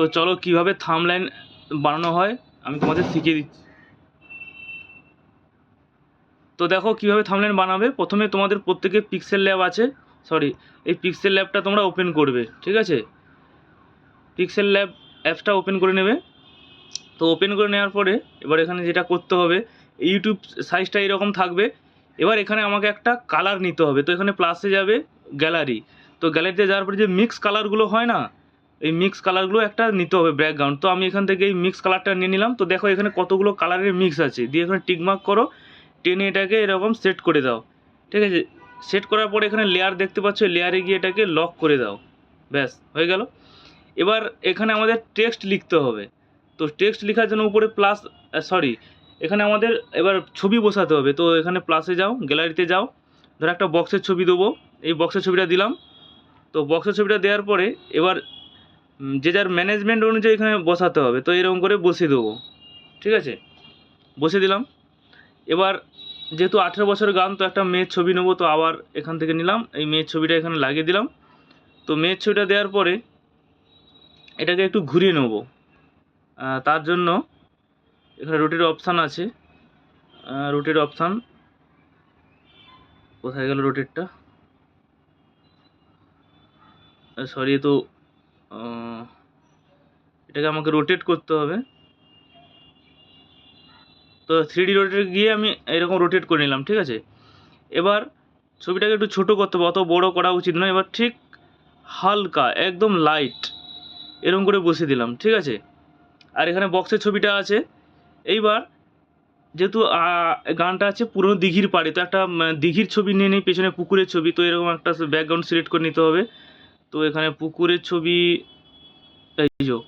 তো চলো কীভাবে থামলাইন বানানো হয়, আমি তোমাদের শিখিয়ে দিচ্ছি। তো দেখো কীভাবে থামলাইন বানাবে। প্রথমে তোমাদের প্রত্যেকের পিক্সেল ল্যাব আছে সরি এই পিক্সেল ল্যাবটা তোমরা ওপেন করবে, ঠিক আছে? পিক্সেল ল্যাব অ্যাপসটা ওপেন করে নেবে। তো ওপেন করে নেওয়ার পরে এবার এখানে যেটা করতে হবে ইউটিউব সাইজটা এরকম থাকবে। এবার এখানে আমাকে একটা কালার নিতে হবে। তো এখানে প্লাসে যাবে গ্যালারি তো গ্যালারিতে যাওয়ার পরে যে মিক্স কালারগুলো হয় না এই মিক্স কালারগুলো একটা নিতে হবে ব্যাকগ্রাউন্ড তো আমি এখান থেকে এই মিক্স কালারটা নিয়ে নিলাম। তো দেখো এখানে কতগুলো কালারের মিক্স আছে। দিয়ে এখানে টিকমার্ক করো। টেনে এটাকে এরকম সেট করে দাও। ঠিক আছে? সেট করার পরে এখানে লেয়ার দেখতে পাচ্ছ লেয়ারে গিয়ে এটাকে লক করে দাও। ব্যাস, হয়ে গেল। এবার এখানে আমাদের টেক্সট লিখতে হবে। তো টেক্সট লেখার জন্য উপরে প্লাস সরি এখানে আমাদের এবার ছবি বসাতে হবে। তো এখানে প্লাসে যাও গ্যালারিতে যাও। ধরো একটা বক্সের ছবি দেবো। এই বক্সের ছবিটা দিলাম। তো বক্সের ছবিটা দেওয়ার পরে এবার যে যার ম্যানেজমেন্ট অনুযায়ী এখানে বসাতে হবে, তো এরকম করে বসিয়ে দেবো। ঠিক আছে? বসে দিলাম। এবার যেহেতু আঠেরো বছর গান, তো একটা মেয়ের ছবি নেব, তো আবার এখান থেকে নিলাম। এই মেয়ের ছবিটা এখানে লাগিয়ে দিলাম। তো মেয়ের ছবিটা দেওয়ার পরে এটাকে একটু ঘুরিয়ে নেব। তার জন্য এখানে রুটির অপশান আছে। রুটির অপশান কোথায় গেল রোটেটটা সরি তো এটাকে আমাকে রোটেট করতে হবে। তো থ্রি রোটেট গিয়ে আমি এরকম রোটেট করে নিলাম, ঠিক আছে? এবার ছবিটাকে একটু ছোটো করতে হবে, অত বড় করা উচিত নয়। এবার ঠিক হালকা, একদম লাইট এরকম করে বসিয়ে দিলাম, ঠিক আছে? আর এখানে বক্সের ছবিটা আছে। এইবার যেহেতু গানটা আছে পুরনো দিঘির পাড়ে, তো একটা দিঘির ছবি নিয়ে নিই, পেছনে পুকুরের ছবি, তো এরকম একটা ব্যাকগ্রাউন্ড সিলেক্ট করে নিতে হবে। তো এখানে পুকুরের ছবি, এই যো।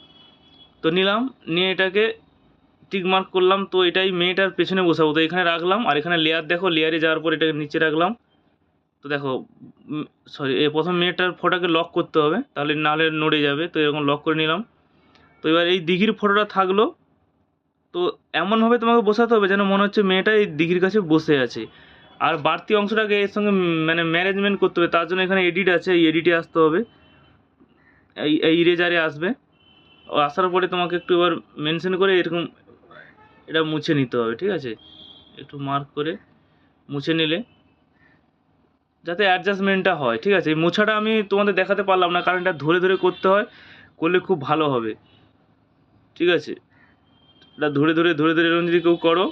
তো নিলাম, নিয়ে এটাকে টিক মার্ক করলাম, তো এটাই মেয়েটার পেছনে বসাবো। তো এখানে রাখলাম, আর এখানে লেয়ার দেখো লেয়ারে যাওয়ার পর এটাকে নিচে রাখলাম। তো দেখো সরি এ প্রথম মেয়েটার ফটোটাকে লক করতে হবে, তাহলে নাহলে নড়ে যাবে, তো এরকম লক করে নিলাম। তো এবার এই দিঘির ফটোটা থাকল। তো এমনভাবে তোমাকে বসাতে হবে যেন মনে হচ্ছে মেয়েটা এই দিঘির কাছে বসে আছে। আর বাড়তি অংশটাকে এর সঙ্গে মানে ম্যানেজমেন্ট করতে হবে। তার জন্য এখানে এডিট আছে, এই এডিটে আসতে হবে। এই ইরেজারে আসবে। আসার পরে তোমাকে একটু এবার মেনশন করে এরকম এটা মুছে নিতে হবে, ঠিক আছে? একটু মার্ক করে মুছে নিলে যাতে অ্যাডজাস্টমেন্টটা হয়, ঠিক আছে? এই মোছাটা আমি তোমাদের দেখাতে পারলাম না, কারণ এটা ধরে ধরে করতে হয়, করলে খুব ভালো হবে। ঠিক আছে? এটা ধরে ধরে ধরে ধরে এরকম যদি কেউ করো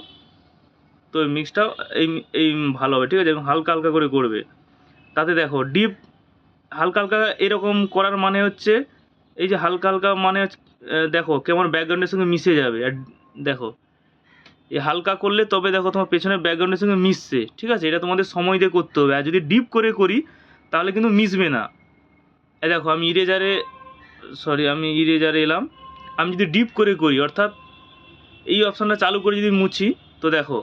তো এই মিক্সটা এই এই ভালো হবে, ঠিক আছে? এবং হালকা হালকা করে করবে। তাতে দেখো ডিপ হালকা হালকা এরকম করার মানে হচ্ছে, এই যে হালকা হালকা মানে দেখো, কেমন ব্যাকগ্রাউন্ডের সঙ্গে মিশে যাবে। আর দেখো, এই হালকা করলে তবে দেখো তোমার পেছনের ব্যাকগ্রাউন্ডের সঙ্গে মিশছে, ঠিক আছে? এটা তোমাদের সময় দিয়ে করতে হবে। আর যদি ডিপ করে করি, তাহলে কিন্তু মিশবে না। এই দেখো, আমি ইরেজারে সরি আমি ইরেজারে এলাম। আমি যদি ডিপ করে করি, অর্থাৎ এই অপশানটা চালু করে যদি মুছি, তো দেখো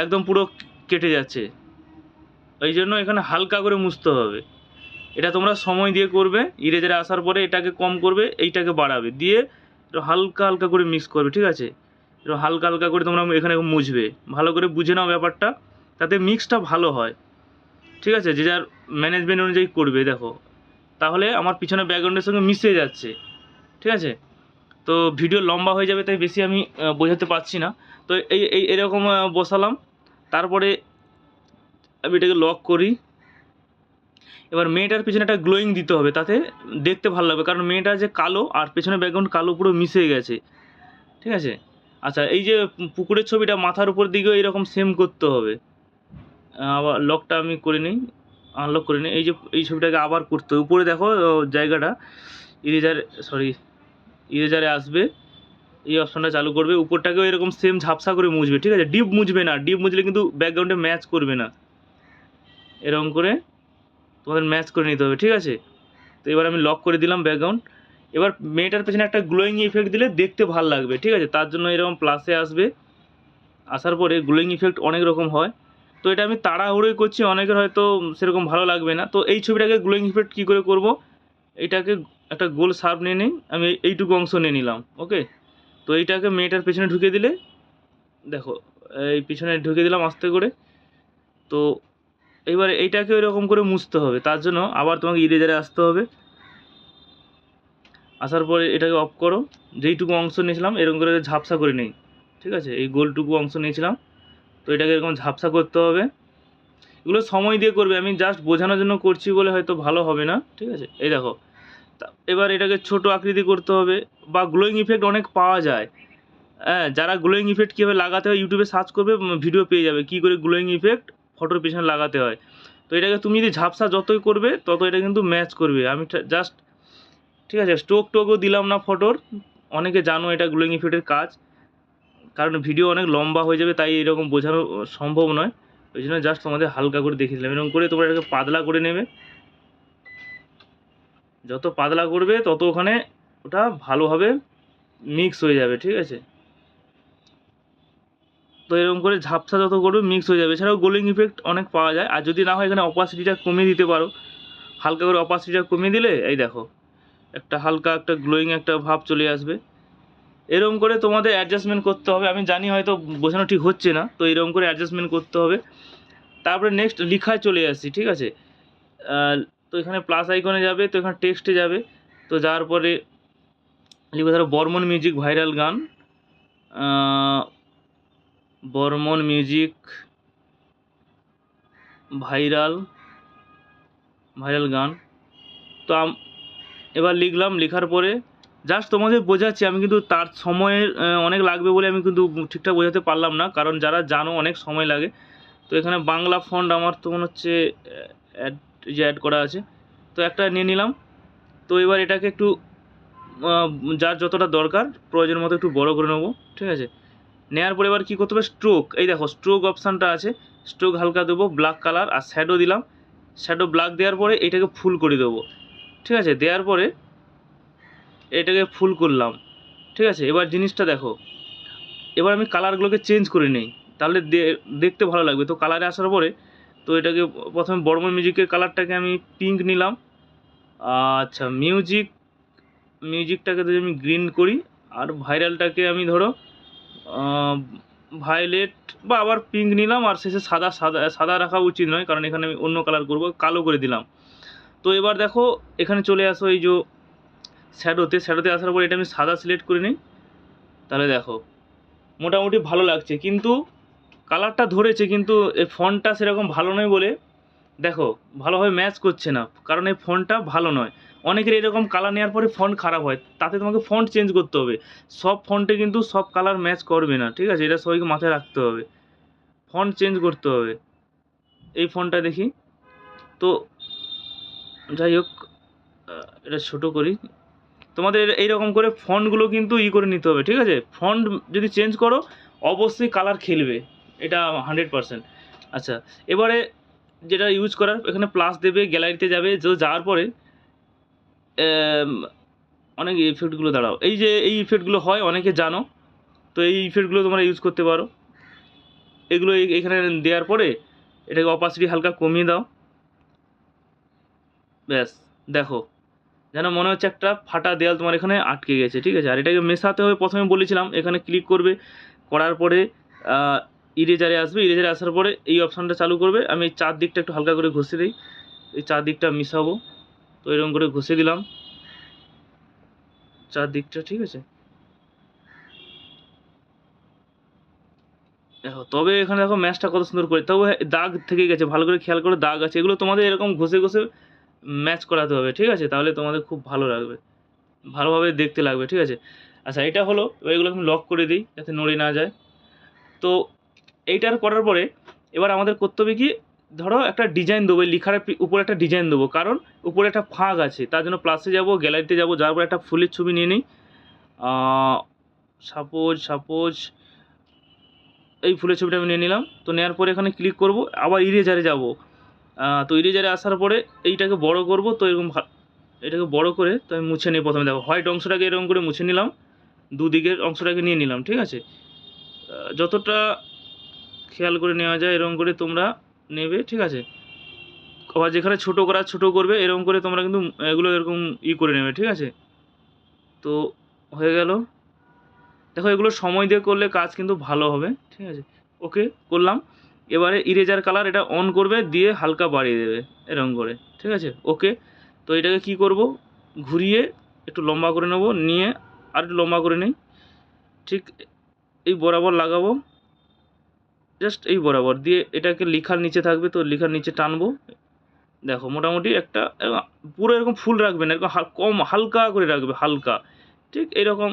একদম পুরো কেটে যাচ্ছে। এই জন্য এখানে হালকা করে মুছতে হবে। এটা তোমরা সময় দিয়ে করবে, ইরেজারে আসার পরে এটাকে কম করবে, এইটাকে বাড়াবে। দিয়ে হালকা হালকা করে মিক্স করবে, ঠিক আছে? হালকা হালকা করে তোমরা এখানে মুছবে। ভালো করে বুঝে নাও ব্যাপারটা, তাতে মিক্সটা ভালো হয়। ঠিক আছে? যে যার ম্যানেজমেন্ট অনুযায়ী করবে, দেখো। তাহলে আমার পিছনে ব্যাকগ্রাউন্ডের সঙ্গে মিশে যাচ্ছে। ঠিক আছে? তো ভিডিও লম্বা হয়ে যাবে, তাই বেশি আমি বোঝাতে পারছি না। তো এই এই, এরকম বসালাম। তারপরে আমি এটাকে লক করি। এবার মেয়েটার পিছনে একটা গ্লোয়িং দিতে হবে, তাতে দেখতে ভালো লাগবে। কারণ মেয়েটা যে কালো, আর পেছনে ব্যাকগ্রাউন্ড কালো পুরো মিশে গেছে। ঠিক আছে? আচ্ছা এই যে পুকুরের ছবিটা মাথার উপর দিকেও এরকম সেম করতে হবে। আবার লকটা আমি করে নিই আনলক করে নিই। এই যে, এই ছবিটাকে আবার করতে হবে। উপরে দেখো জায়গাটা ইরেজার সরি ইরেজারে আসবে, এই অপশনটা চালু করবে। উপরটাকেও এরকম সেম ঝাপসা করে মুছবে, ঠিক আছে? ডিপ মুছবে না ডিপ মুছলে কিন্তু ব্যাকগ্রাউন্ডে ম্যাচ করবে না। এরকম করে তোমাদের ম্যাচ করে নিতে হবে, ঠিক আছে? তো এবার আমি লক করে দিলাম ব্যাকগ্রাউন্ড এবার মেয়েটার পেছনে একটা গ্লোয়িং ইফেক্ট দিলে দেখতে ভালো লাগবে, ঠিক আছে? তার জন্য এরকম প্লাসে আসবে। আসার পরে গ্লোয়িং ইফেক্ট অনেক রকম হয়। তো এটা আমি তাড়াহুড়োই করছি, অনেকের হয়তো সেরকম ভালো লাগবে না। তো এই ছবিটাকে গ্লোয়িং ইফেক্ট কী করে করব? এইটাকে একটা গোল সার্ভ নিয়ে নিই, আমি এইটুকু অংশ নিয়ে নিলাম, ওকে? তো এইটাকে মেয়েটার পেছনে ঢুকে দিলে, দেখো, এই পিছনে ঢুকে দিলাম আস্তে করে, তো এইবার এইটাকে এরকম করে মুছতে হবে, তার জন্য আবার তোমাকে ইরেজারে আসতে হবে। আসার পরে এটাকে অফ করো, যেইটুকু অংশ নিয়েছিলাম, এরকম করে ঝাপসা করে নেই, ঠিক আছে? এই গোলটুকু অংশ নিয়েছিলাম, তো এটাকে এরকম ঝাপসা করতে হবে। এগুলো সময় দিয়ে করবে, আমি জাস্ট বোঝানোর জন্য করছি বলে হয়তো ভালো হবে না, ঠিক আছে? এই দেখো এবার এটাকে ছোট আকৃতি করতে হবে বা গ্লোয়িং ইফেক্ট অনেক পাওয়া যায়। হ্যাঁ যারা গ্লোয়িং ইফেক্ট কীভাবে লাগাতে হয় ইউটিউবে সার্চ করবে ভিডিও পেয়ে যাবে। কী করে গ্লোয়িং ইফেক্ট ফটোর পিছনে লাগাতে হয়। তো এটাকে তুমি যদি ঝাপসা যতই করবে, তত এটা কিন্তু ম্যাচ করবে। আমি জাস্ট ঠিক আছে স্টোক টোকও দিলাম না ফটোর অনেকে জানো এটা গ্লোয়িং ইফেক্টের কাজ। কারণ ভিডিও অনেক লম্বা হয়ে যাবে, তাই এরকম বোঝানো সম্ভব নয়। ওই জন্য জাস্ট তোমাদের হালকা করে দেখিয়ে দিলাম। এরকম করে তোমরা এটাকে পাতলা করে নেবে। যত পাতলা করবে, তত ওখানে ওটা ভালোভাবে মিক্স হয়ে যাবে, ঠিক আছে? তো এরকম করে ঝাপসা যত করবে মিক্স হয়ে যাবে। এছাড়াও গোলিং ইফেক্ট অনেক পাওয়া যায়। আর যদি না হয়, এখানে অপাসিটিটা কমিয়ে দিতে পারো। হালকা করে অপাসিটিটা কমিয়ে দিলে, এই দেখো, একটা হালকা একটা গ্লোয়িং একটা ভাব চলে আসবে। এরকম করে তোমাদের অ্যাডজাস্টমেন্ট করতে হবে। আমি জানি হয়তো বোঝানো ঠিক হচ্ছে না, তো এরকম করে অ্যাডজাস্টমেন্ট করতে হবে। তারপরে নেক্সট লিখায় চলে আসছি, ঠিক আছে? তো এখানে প্লাস আইকনে যাবে, তো এখানে টেক্সটে যাবে। তো যাওয়ার পরে লিখবে ধরো বর্মন মিউজিক ভাইরাল গান। বর্মন মিউজিক ভাইরাল ভাইরাল গান। তো এবার লিখলাম, লেখার পরে জাস্ট তোমাদের বোঝাচ্ছি, আমি কিন্তু তার সময়ের অনেক লাগবে বলে আমি কিন্তু ঠিকঠাক বোঝাতে পারলাম না, কারণ যারা জানো অনেক সময় লাগে। তো এখানে বাংলা ফন্ড আমার তো মনে হচ্ছে অ্যাড যে অ্যাড করা আছে। তো একটা নিয়ে নিলাম। তো এবার এটাকে একটু যার যতটা দরকার, প্রয়োজন মতো একটু বড় করে নেব, ঠিক আছে? নেওয়ার পরে এবার কী করতে হবে? স্ট্রোক এই দেখো স্ট্রোক অপশানটা আছে। স্ট্রোক হালকা দেবো ব্ল্যাক কালার আর শ্যাডো দিলাম। শ্যাডো ব্ল্যাক দেওয়ার পরে এটাকে ফুল করে দেবো। ঠিক আছে? দেওয়ার পরে এটাকে ফুল করলাম। ঠিক আছে? এবার জিনিসটা দেখো। এবার আমি কালারগুলোকে চেঞ্জ করে নিই। তাহলে দেখতে ভালো লাগবে। তো কালারে আসার পরে তো এটাকে প্রথমে বর্মন মিউজিকের কালারটাকে আমি পিঙ্ক নিলাম। আচ্ছা মিউজিক মিউজিকটাকে যদি আমি গ্রিন করি, আর ভাইরালটাকে আমি ধরো ভায়োলেট বা আবার পিঙ্ক নিলাম, আর শেষে সাদা সাদা সাদা রাখা উচিত নয়, কারণ এখানে আমি অন্য কালার করব, কালো করে দিলাম। তো এবার দেখো, এখানে চলে আসো এই যে শ্যাডোতে। শ্যাডোতে আসার পর এটা আমি সাদা সিলেক্ট করে নিই। তাহলে দেখো, মোটামুটি ভালো লাগছে। কিন্তু কালারটা ধরেছে কিন্তু এই ফন্টটা সেরকম ভালো নয় বলে, দেখো, ভালোভাবে ম্যাচ করছে না, কারণ এই ফোনটা ভালো নয়। অনেকের এরকম কালার নেওয়ার পরে ফন্ট খারাপ হয়, তাতে তোমাকে ফন্ট চেঞ্জ করতে হবে। সব ফন্টে কিন্তু সব কালার ম্যাচ করবে না, ঠিক আছে? এটা সবাইকে মাথায় রাখতে হবে। ফন্ট চেঞ্জ করতে হবে। এই ফোনটা দেখি। তো যাই হোক এটা ছোটো করি। তোমাদের এইরকম করে ফন্টগুলো কিন্তু ই করে নিতে হবে, ঠিক আছে? ফন্ট যদি চেঞ্জ করো, অবশ্যই কালার খেলবে। এটা হান্ড্রেড পারসেন্ট আচ্ছা এবারে যেটা ইউজ করার, এখানে প্লাস দেবে গ্যালারিতে যাবে, তো যাওয়ার পরে অনেক ইফেক্টগুলো দাঁড়াও। এই যে এই ইফেক্টগুলো হয়, অনেকে জানো, তো এই ইফেক্টগুলো তোমরা ইউজ করতে পারো। এগুলো এখানে দেওয়ার পরে, এটাকে অপাসিটি হালকা কমিয়ে দাও। ব্যাস, দেখো। যেন মনে হচ্ছে একটা ফাটা দেয়াল তোমার এখানে আটকে গেছে, ঠিক আছে? আর এটাকে মেশাতে হবে, প্রথমে বলেছিলাম, এখানে ক্লিক করবে, করার পরে ইরেজারে আসবে ইরেজারে আসার পরে এই অপশানটা চালু করবে। আমি এই চার দিকটা একটু হালকা করে ঘষে দিই। এই চার দিকটা মিশাবো। তো এরকম করে ঘষে দিলাম। চার দিকটা ঠিক আছে? দেখো, তবে এখানে দেখো ম্যাচটা কত সুন্দর করে। তবে দাগ থেকে গেছে, ভালো করে খেয়াল করে, দাগ আছে। এগুলো তোমাদের এরকম ঘষে ঘষে ম্যাচ করাতে হবে, ঠিক আছে? তাহলে তোমাদের খুব ভালো লাগবে। ভালোভাবে দেখতে লাগবে, ঠিক আছে? আচ্ছা এটা হলো এগুলো আমি লক করে দিই, যাতে নড়ে না যায়। তো এইটার করার পরে এবার আমাদের করতে হবে কি, ধরো একটা ডিজাইন দেবো লিখার উপরে একটা ডিজাইন দেবো, কারণ উপরে একটা ফাঁক আছে, তার জন্য প্লাসে যাব গ্যালারিতে যাব, যাওয়ার পরে একটা ফুলের ছবি নিয়ে নিই। সাপোজ সাপোজ এই ফুলের ছবিটা আমি নিয়ে নিলাম, তো নেওয়ার পরে এখানে ক্লিক করব, আবার ইরেজারে যাব। তো ইরেজারে আসার পরে এইটাকে বড় করব, তো এরকম এটাকে বড় করে তো আমি মুছে নিই প্রথমে। দেখো হোয়াইট অংশটাকে এরকম করে মুছে নিলাম, দুদিকের অংশটাকে নিয়ে নিলাম, ঠিক আছে? যতটা খেয়াল করে নেওয়া যায়, এরকম করে তোমরা নেবে, ঠিক আছে? আবার যেখানে ছোটো করা ছোটো করবে, এরকম করে তোমরা কিন্তু এগুলো এরকম ই করে নেবে, ঠিক আছে? তো হয়ে গেল। দেখো, এগুলো সময় দিয়ে করলে কাজ কিন্তু ভালো হবে, ঠিক আছে? ওকে, করলাম। এবারে ইরেজার কালার এটা অন করবে, দিয়ে হালকা বাড়িয়ে দেবে, এরকম করে, ঠিক আছে? ওকে, তো এটাকে কি করব? ঘুরিয়ে একটু লম্বা করে নেব, নিয়ে আর একটু লম্বা করে নিই, ঠিক এই বরাবর লাগাবো। জাস্ট এই বরাবর দিয়ে এটাকে লিখার নিচে থাকবে, তো লিখার নিচে টানবো। দেখো, মোটামুটি একটা পুরো এরকম ফুল রাখবে না, এরকম কম হালকা করে রাখবে, হালকা। ঠিক এরকম।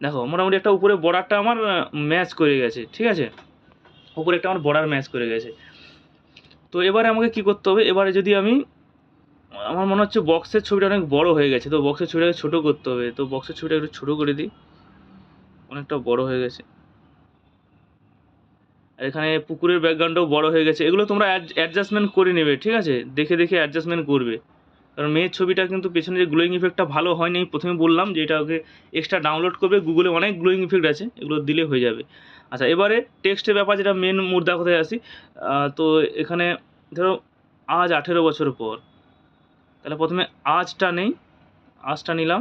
দেখো, মোটামুটি একটা উপরে বর্ডারটা আমার ম্যাচ করে গেছে, ঠিক আছে? উপরে একটা আমার বর্ডার ম্যাচ করে গেছে। তো এবারে আমাকে কি করতে হবে? এবারে যদি আমি, আমার মনে হচ্ছে বক্সের ছবিটা অনেক বড় হয়ে গেছে, তো বক্সের ছবিটাকে ছোটো করতে হবে। তো বক্সের ছবিটা একটু ছোটো করে দিই। অনেকটা বড় হয়ে গেছে। আর এখানে পুকুরের ব্যাকগ্রাউন্ডটাও বড় হয়ে গেছে। এগুলো তোমরা অ্যাডজাস্টমেন্ট করে নেবে, ঠিক আছে? দেখে দেখে অ্যাডজাস্টমেন্ট করবে। কারণ মেয়ের ছবিটা কিন্তু পেছনে যে গ্লোয়িং ইফেক্টটা ভালো হয়নি প্রথমে বললাম যে এটা ওকে এক্সট্রা ডাউনলোড করবে। গুগলে অনেক গ্লোয়িং ইফেক্ট আছে, এগুলো দিলে হয়ে যাবে। আচ্ছা এবারে টেক্সটের ব্যাপার, যেটা মেন মুদ্রা কোথায় আসি তো এখানে ধরো, আজ আঠেরো বছর পর। তাহলে প্রথমে আজটা নেই, আজটা নিলাম।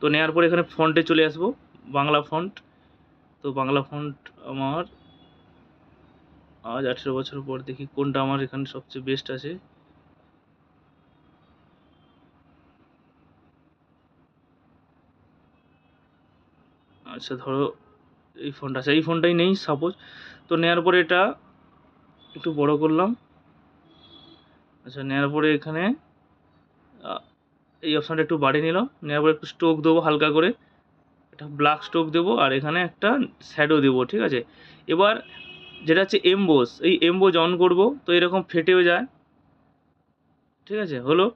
তো নেওয়ার পরে এখানে ফন্টে চলে আসব, বাংলা ফন্ট তো বাংলা ফন্ট আমার আজ আঠেরো বছর পর দেখি কোনটা আমার এখানে সবচেয়ে বেস্ট আছে। আচ্ছা ধরো এই ফোনটা আছে। এই ফোনটাই নেই সাপোজ তো নেওয়ার পরে এটা একটু বড় করলাম। আচ্ছা নেওয়ার পরে এখানে এই অপশানটা একটু বাড়িয়ে নিলাম। নেওয়ার পরে একটু স্টোক দেবো হালকা করে। একটা ব্ল্যাক স্টোক দেবো আর এখানে একটা শ্যাডো দেবো, ঠিক আছে? এবার যেটা হচ্ছে এমবোস এই এমবোজ অন করব, তো এরকম ফেটেও যায়। ঠিক আছে? হলো?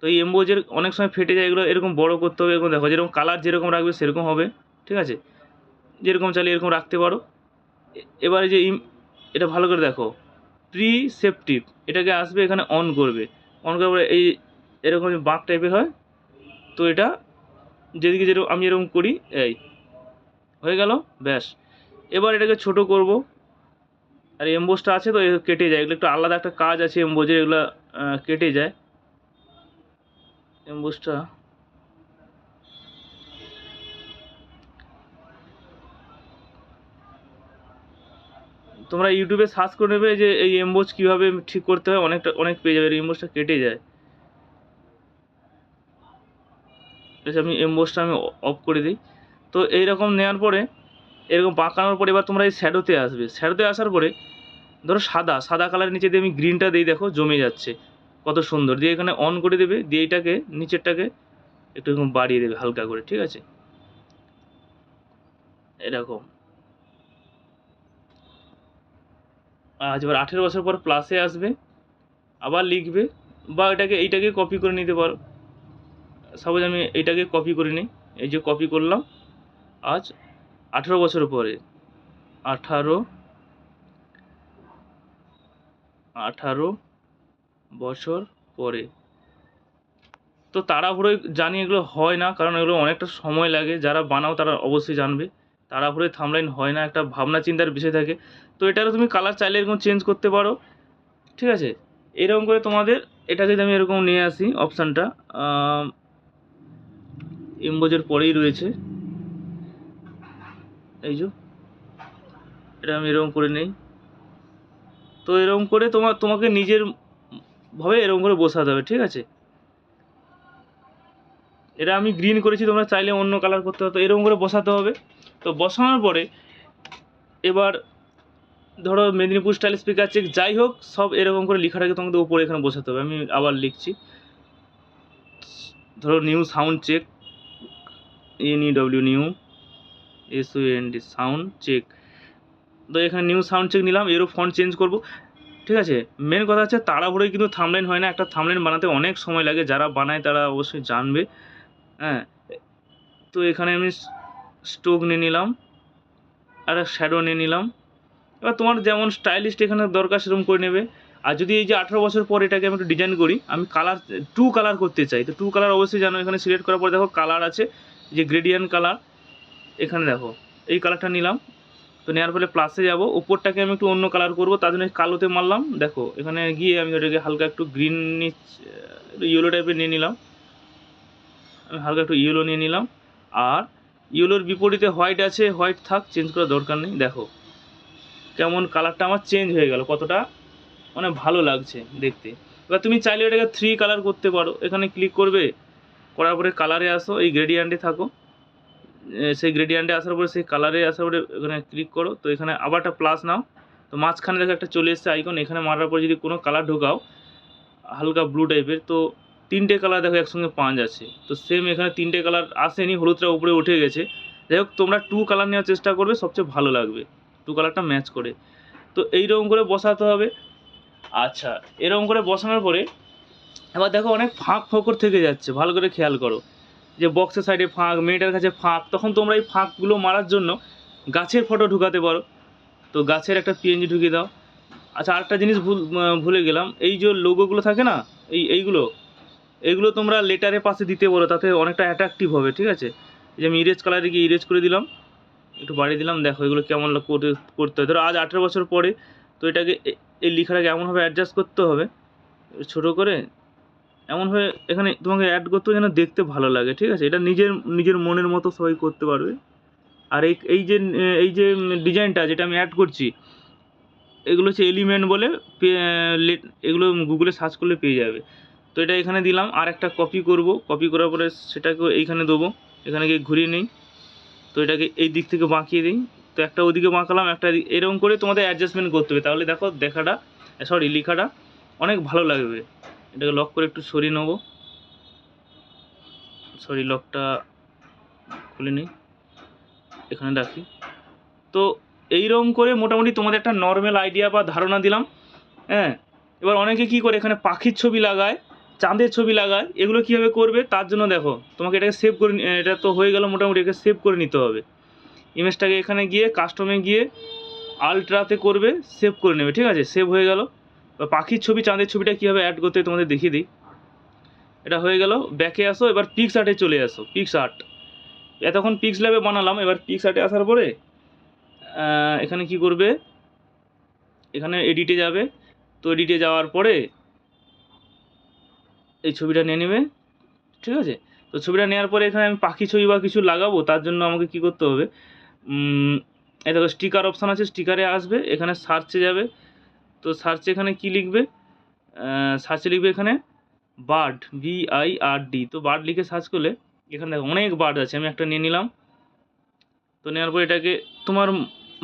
তো এই এমবোজের অনেক সময় ফেটে যায়, এগুলো এরকম বড় করতে হবে, এরকম দেখো, যেরকম কালার যেরকম রাখবে, সেরকম হবে। ঠিক আছে? যেরকম চাইলে এরকম রাখতে পারো। এবারে যে এটা ভালো করে দেখো। প্রি প্রিসেপটিভ এটাকে আসবে এখানে অন করবে। অন করার পরে এই এরকম বাঁক টাইপের হয়, তো এটা যেদিকে যেরকম আমি এরকম করি, এই, হয়ে গেল? ব্যাস। এবার এটাকে ছোট করব। আর এম্বোসটা আছে তো কেটে যায়। এগুলো একটু আলাদা একটা কাজ আছে, এমবোজের এগুলো কেটে যায়। এম্বোসটা। তোমরা ইউটিউবে সার্চ করে নেবে যে এই এম্বোজ কীভাবে ঠিক করতে হয়, অনেকটা, অনেক পেয়ে যাবে এমবোজটা কেটে যায়। আমি এমবোসটা আমি অফ করে দিই। তো এইরকম নেওয়ার পরে, এরকম পাকানোর পরে এবার তোমরা এই শ্যাডোতে আসবে। শ্যাডোতে আসার পরে ধরো সাদা সাদা কালারের নিচে দিয়ে আমি গ্রিনটা দিই, দেখো জমে যাচ্ছে। কত সুন্দর। দিয়ে এখানে অন করে দেবে, দিয়ে এইটাকে নিচেরটাকে একটু এরকম বাড়িয়ে দেবে হালকা করে, ঠিক আছে? এরকম। আজ এবার আঠেরো বছর পর প্লাসে আসবে। আবার লিখবে, বা এটাকে, এইটাকে কপি করে নিতে পারো। সাপোজ আমি এইটাকে কপি করে নিই, এই যে কপি করলাম, আজ আঠেরো বছর পরে। আঠারো আঠারো বছর পরে। তো তাড়াহুড়োয় জানি এগুলো হয় না, কারণ এগুলো অনেকটা সময় লাগে। যারা বানাও তারা অবশ্যই জানবে। তাড়াহুড়োয় থামলাইন হয় না, একটা ভাবনা চিন্তার বিষয় থাকে। তো এটারও তুমি কালার চাইলে এরকম চেঞ্জ করতে পারো। ঠিক আছে? এরকম করে তোমাদের, এটা যদি আমি এরকম নিয়ে আসি অপশানটা এম্বোজের পরেই রয়েছে। এই যে, এটা আমি এরকম করে নেই। তো এরকম করে তোমার তোমাকে নিজের ভাবে এরকম করে বসাতে হবে, ঠিক আছে? এটা আমি গ্রিন করেছি, তোমরা চাইলে অন্য কালার করতে হবে এরকম করে বসাতে হবে। তো বসানোর পরে এবার ধরো মেদিনীপুর স্টাইল স্পিকার চেক যাই হোক, সব এরকম করে লেখাটাকে তোমাকে উপরে এখানে বসাতে হবে, আমি আবার লিখছি। ধরো new sound check N E W new S O N D sound check তো এখানে নিউ সাউন্ড চেক নিলাম, এরও ফন্ট চেঞ্জ করব। ঠিক আছে? মেন কথা হচ্ছে তাড়াহুড়োয় কিন্তু থামলাইন হয় না। একটা থামলাইন বানাতে অনেক সময় লাগে। যারা বানায় তারা অবশ্যই জানবে। হ্যাঁ? তো এখানে আমি স্টোক নিয়ে নিলাম। আর শ্যাডো নিয়ে নিলাম। এবার তোমার যেমন স্টাইলিস্ট এখানে দরকার সেরকম করে নেবে। আর যদি এই যে আঠেরো বছর পর এটাকে আমি একটু ডিজাইন করি, আমি কালার টু কালার করতে চাই। তো টু কালার অবশ্যই জানো, এখানে সিলেক্ট করার পর দেখো কালার আছে, যে গ্রেডিয়ান কালার এখানে দেখো, এই কালারটা নিলাম। তো নেওয়ার ফলে প্লাসে যাব। উপরটাকে আমি একটু অন্য কালার করব, তার জন্য কালোতে মারলাম। দেখো, এখানে গিয়ে আমি ওটাকে হালকা একটু গ্রিন ইয়েলো টাইপের নিয়ে নিলাম। আমি হালকা একটু ইয়েলো নিয়ে নিলাম। আর ইয়েলোর বিপরীতে হোয়াইট আছে হোয়াইট থাক চেঞ্জ করার দরকার নেই। দেখো, কেমন কালারটা আমার চেঞ্জ হয়ে গেল, কতটা মানে ভালো লাগছে দেখতে। এবার তুমি চাইলে এটাকে থ্রি কালার করতে পারো। এখানে ক্লিক করবে, করার পরে কালারে আসো, এই গ্রেডিয়ান্টে থাকো। সেই গ্রেডিয়ান্টে আসার পরে, সেই কালারে আসার পরে এখানে ক্লিক করো। তো এখানে আবার একটা প্লাস নাও। তো মাঝখানে দেখো একটা চলে এসছে আইকন এখানে মারার পর যদি কোনো কালার ঢোকাও, হালকা ব্লু টাইপের তো তিনটে কালার দেখো একসঙ্গে পাঁচ আছে তো সেম এখানে তিনটে কালার আসেনি, হলুদটা উপরে উঠে গেছে। যাই হোক, তোমরা টু কালার নেওয়ার চেষ্টা করবে, সবচেয়ে ভালো লাগবে। টু কালারটা ম্যাচ করে। তো এইরকম করে বসাতে হবে। আচ্ছা এরকম করে বসানোর পরে, এবার দেখো অনেক ফাঁক ফোকর থেকে যাচ্ছে। ভালো করে খেয়াল করো। যে বক্সের সাইডে ফাঁক, মেয়েটার কাছে ফাঁক, তখন তোমরা এই ফাঁকগুলো মারার জন্য গাছের ফটো ঢুকাতে পারো। তো গাছের একটা পিএনজি ঢুকিয়ে দাও। আচ্ছা আরেকটা জিনিস ভুল ভুলে গেলাম। এই যে লোগোগুলো থাকে না, এই, এইগুলো এইগুলো তোমরা লেটারের পাশে দিতে পারো, তাতে অনেকটা অ্যাট্রাকটিভ হবে, ঠিক আছে? যে আমি ইরেজ কালারে গিয়ে ইরেজ করে দিলাম। একটু বাড়িয়ে দিলাম, দেখো এগুলো কেমন করতে হয়। ধরো আজ আঠেরো বছর পরে, তো এটাকে এই লেখাটাকে এমনভাবে অ্যাডজাস্ট করতে হবে, ছোট করে এমনভাবে এখানে তোমাকে অ্যাড করতে যেন দেখতে ভালো লাগে, ঠিক আছে? এটা নিজের নিজের মনের মতো সবাই করতে পারবে। আর এই এই যে এই যে ডিজাইনটা যেটা আমি অ্যাড করছি, এগুলো হচ্ছে এলিমেন্ট বলে এগুলো গুগলে সার্চ করলে পেয়ে যাবে। তো এটা এখানে দিলাম, আর একটা কপি করব। কপি করার পরে সেটাকে এইখানে দেবো। এখানে গিয়ে ঘুরিয়ে নিই। তো এটাকে এই দিক থেকে বাঁকিয়ে দিই। তো একটা ওদিকে বাঁকালাম, একটা এরকম করে তোমাদের অ্যাডজাস্টমেন্ট করতে হবে। তাহলে দেখো, দেখাটা সরি লেখাটা অনেক ভালো লাগবে। এটাকে লক করে একটু সরিয়ে নেব। সরি লকটা খুলে নিই। এখানে রাখি। তো এইরকম করে মোটামুটি তোমাদের একটা নর্মাল আইডিয়া বা ধারণা দিলাম। হ্যাঁ এবার অনেকে কী করে, এখানে পাখির ছবি লাগায়, চাঁদের ছবি লাগায়, এগুলো কীভাবে করবে তার জন্য দেখো, তোমাকে এটাকে সেভ করে এটা তো হয়ে গেল মোটামুটি, এটাকে সেভ করে নিতে হবে। ইমেজটাকে এখানে গিয়ে কাস্টমে গিয়ে আলট্রাতে করবে সেভ করে নেবে, ঠিক আছে? সেভ হয়ে গেল। বা পাখির ছবি, চাঁদের ছবিটা কীভাবে অ্যাড করতে তোমাদের দেখিয়ে দিই। এটা হয়ে গেল ব্যাকে আসো, এবার পিক্স আর্টে চলে আসো পিক্স আর্ট এতক্ষণ পিক্স ল্যাবে বানালাম, এবার পিক্স আর্টে আসার পরে এখানে কি করবে? এখানে এডিটে যাবে। তো এডিটে যাওয়ার পরে, এই ছবিটা নিয়ে নেবে, ঠিক আছে? তো ছবিটা নেওয়ার পরে এখানে আমি পাখি ছবি বা কিছু লাগাবো, তার জন্য আমাকে কি করতে হবে? এই দেখো স্টিকার অপশান আছে স্টিকারে আসবে, এখানে সার্চে যাবে। তো সার্চে এখানে কি লিখবে? সার্চে লিখবে এখানে bird B I R D তো বার্ড লিখে সার্চ করলে এখানে দেখো অনেক বার্ড আছে, আমি একটা নিয়ে নিলাম। তো নেওয়ার পর এটাকে তোমার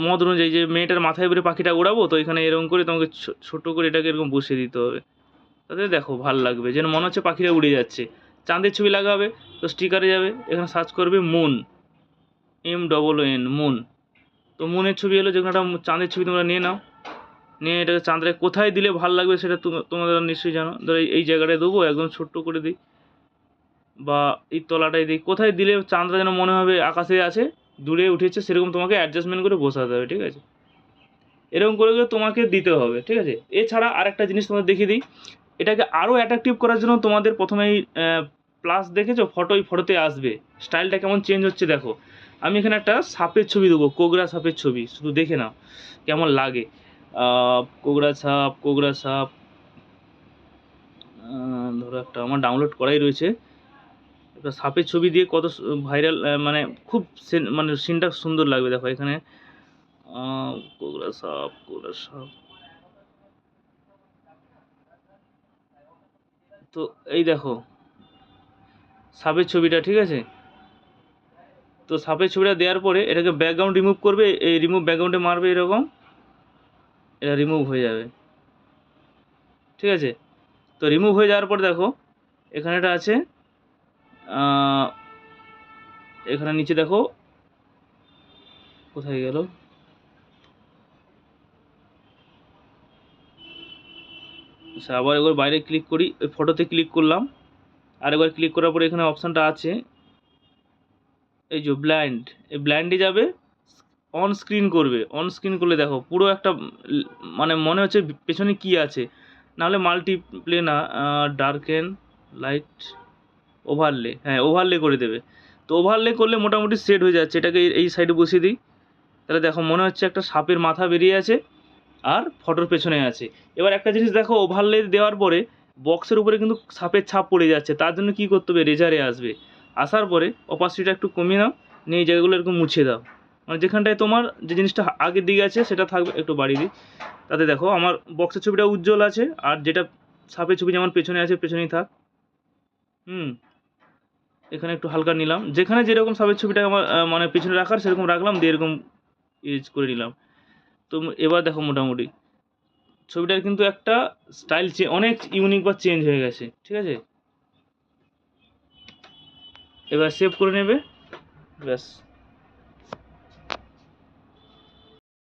মত অনুযায়ী যে মেয়েটার মাথায় উপরে পাখিটা উড়াবো, তো এখানে এরকম করে তোমাকে ছোট করে এটাকে এরকম বসিয়ে দিতে হবে। তাতে দেখো ভালো লাগবে, যেন মনে হচ্ছে পাখিটা উড়ে যাচ্ছে। চাঁদের ছবি লাগাবে, তো স্টিকারে যাবে, এখানে সার্চ করবে moon M double N moon তো মুনের ছবি হলো যেখানে একটা চাঁদের ছবি তোমরা নিয়ে নাও। নিয়ে এটাকে চাঁদরে কোথায় দিলে ভালো লাগবে সেটা তোম- তোমরা নিশ্চয়ই জানো। ধরো এই- জায়গাটায় দেবো, একদম ছোট্ট করে দিই। বা এই তলাটায় দিই। কোথায় দিলে চাঁদরা যেন মনে হবে আকাশে আছে, দূরে উঠেছে, সেরকম তোমাকে অ্যাডজাস্টমেন্ট করে বসাতে হবে, ঠিক আছে? এরকম করে করে তোমাকে দিতে হবে, ঠিক আছে? এছাড়া আরেকটা জিনিস তোমাদের দেখিয়ে দিই। এটাকে আরও অ্যাট্রাকটিভ করার জন্য তোমাদের প্রথমেই প্লাস দেখেছ? ফটো এই ফটোতে আসবে। স্টাইলটা কেমন চেঞ্জ হচ্ছে দেখো। আমি এখানে একটা সাপের ছবি দেবো, কোগরা সাপের ছবি, শুধু দেখে নাও, কেমন লাগে। কোগরা সাপ কোগরা সাপ ধরো একটা আমার ডাউনলোড করাই রয়েছে। একটা সাপের ছবি দিয়ে কত ভাইরাল মানে খুব মানে সিনটা সুন্দর লাগবে দেখো এখানে। কোগরা সাপ কোগরা সাপ। তো এই দেখো, সাপের ছবিটা, ঠিক আছে? তো সাপের ছবিটা দেওয়ার পরে এটাকে ব্যাকগ্রাউন্ড রিমুভ করবে, এই রিমুভ ব্যাকগ্রাউন্ডে মারবে এরকম। এটা রিমুভ হয়ে যাবে। ঠিক আছে? তো রিমুভ হয়ে যাওয়ার পর দেখো, এখানে একটা আছে এখানে নিচে দেখো, কোথায় গেল? আচ্ছা আবার একবার বাইরে ক্লিক করি, ওই ফটোতে ক্লিক করলাম। আর একবার ক্লিক করার পরে এখানে অপশানটা আছে, এই যে ব্লাইন্ড এই ব্লাইন্ডে যাবে অন স্ক্রিন করবে। অন স্ক্রিন করলে দেখো, পুরো একটা মানে মনে হচ্ছে পেছনে কি আছে। নাহলে মাল্টিপ্লে না ডার্কেন লাইট ওভারলে হ্যাঁ ওভারলে করে দেবে। তো ওভারলে করলে মোটামুটি সেট হয়ে যাচ্ছে। এটাকে এই- সাইডে বসিয়ে দিই। তাহলে দেখো, মনে হচ্ছে একটা সাপের মাথা বেরিয়ে আছে আর ফটোর পেছনে আছে। এবার একটা জিনিস দেখো ওভারলে দেওয়ার পরে বক্সের উপরে কিন্তু সাপের ছাপ পড়ে যাচ্ছে। তার জন্য কী করতে হবে? রেজারে আসবে। আসার পরে অপাসিটিটা একটু কমিয়ে নাও। নিয়ে এই জায়গাগুলো এরকম মুছে দাও। যেখানটায় তোমার যে জিনিসটা আগের দিকে আছে, সেটা থাকবে, একটু বাড়িয়ে দিই। তাতে দেখো, আমার বক্সের ছবিটা উজ্জ্বল আছে, আর যেটা সাপের ছবি যেমন পেছনে আছে, পেছনেই থাক। হুম, এখানে একটু হালকা নিলাম। যেখানে যেরকম সাপের ছবিটা আমার মানে পিছনে রাখার, সেরকম রাখলাম, দিয়ে এরকম ইউজ করে নিলাম। তো এবার দেখো মোটামুটি। ছবিটার কিন্তু একটা স্টাইল অনেক ইউনিক বা চেঞ্জ হয়ে গেছে, ঠিক আছে? এবার সেভ করে নেবে, ব্যাস।